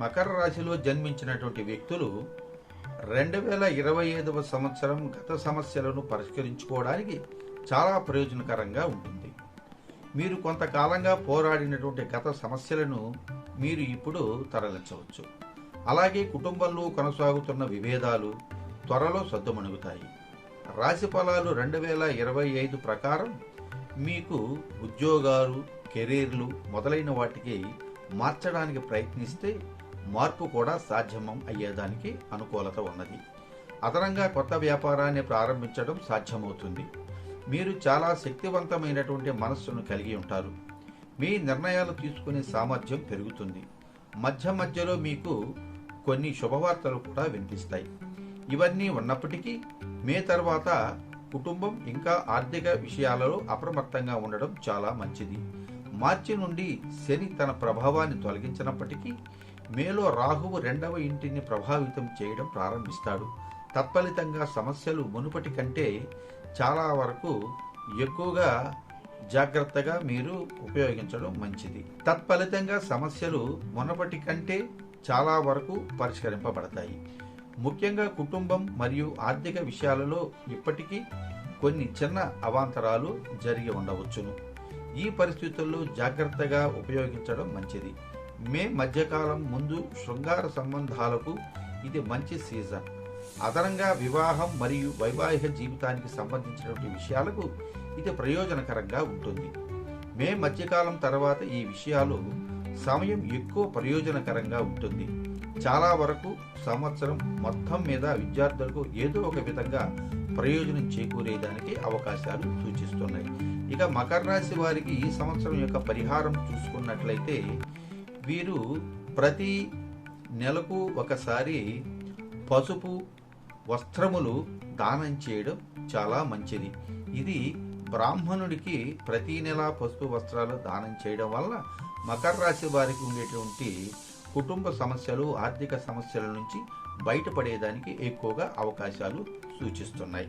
మకర రాశిలో జన్మించినటువంటి వ్యక్తులు రెండు వేల ఇరవై ఐదవ సంవత్సరం గత సమస్యలను పరిష్కరించుకోవడానికి చాలా ప్రయోజనకరంగా ఉంటుంది. మీరు కొంతకాలంగా పోరాడినటువంటి గత సమస్యలను మీరు ఇప్పుడు తరలించవచ్చు. అలాగే కుటుంబంలో కొనసాగుతున్న విభేదాలు త్వరలో సద్దుమణుగుతాయి. రాశి ఫలాలు రెండు వేల ఇరవై ఐదు ప్రకారం మీకు ఉద్యోగాలు కెరీర్లు మొదలైన వాటికి మార్చడానికి ప్రయత్నిస్తే మార్పు కూడా సాధ్యమం అయ్యేదానికి అనుకూలత ఉన్నది. అదనంగా కొత్త వ్యాపారాన్ని ప్రారంభించడం సాధ్యమవుతుంది. మీరు చాలా శక్తివంతమైనటువంటి మనస్సును కలిగి ఉంటారు. మీ నిర్ణయాలు తీసుకునే సామర్థ్యం పెరుగుతుంది. మధ్య మధ్యలో మీకు కొన్ని శుభవార్తలు కూడా వినిపిస్తాయి. ఇవన్నీ ఉన్నప్పటికీ మే తర్వాత కుటుంబం ఇంకా ఆర్థిక విషయాలలో అప్రమత్తంగా ఉండడం చాలా మంచిది. మార్చి నుండి శని తన ప్రభావాన్ని తొలగించినప్పటికీ మేలో రాహువు రెండవ ఇంటిని ప్రభావితం చేయడం ప్రారంభిస్తాడు. తత్ఫలితంగా సమస్యలు మునుపటి కంటే చాలా వరకు ఎక్కువగా జాగ్రత్తగా మీరు ఉపయోగించడం మంచిది. తత్ఫలితంగా సమస్యలు మునపటి కంటే చాలా వరకు పరిష్కరింపబడతాయి. ముఖ్యంగా కుటుంబం మరియు ఆర్థిక విషయాలలో ఇప్పటికీ కొన్ని చిన్న అవాంతరాలు జరిగి ఉండవచ్చును. ఈ పరిస్థితుల్లో జాగ్రత్తగా ఉపయోగించడం మంచిది. మే మధ్యకాలం ముందు శృంగార సంబంధాలకు ఇది మంచి సీజన్. అదనంగా వివాహం మరియు వైవాహిక జీవితానికి సంబంధించినటువంటి విషయాలకు ఇది ప్రయోజనకరంగా ఉంటుంది. మే మధ్యకాలం తర్వాత ఈ విషయాలు సమయం ఎక్కువ ప్రయోజనకరంగా ఉంటుంది. చాలా వరకు సంవత్సరం మొత్తం మీద విద్యార్థులకు ఏదో ఒక విధంగా ప్రయోజనం చేకూరేదానికి అవకాశాలు సూచిస్తున్నాయి. ఇక మకర రాశి వారికి ఈ సంవత్సరం యొక్క పరిహారం చూసుకున్నట్లయితే వీరు ప్రతి నెలకు ఒకసారి పసుపు వస్త్రములు దానం చేయడం చాలా మంచిది. ఇది బ్రాహ్మణుడికి ప్రతి నెల పసుపు వస్త్రాలు దానం చేయడం వల్ల మకర రాశి వారికి ఉండేటువంటి కుటుంబ సమస్యలు ఆర్థిక సమస్యల నుంచి బయటపడేదానికి ఎక్కువగా అవకాశాలు సూచిస్తున్నాయి.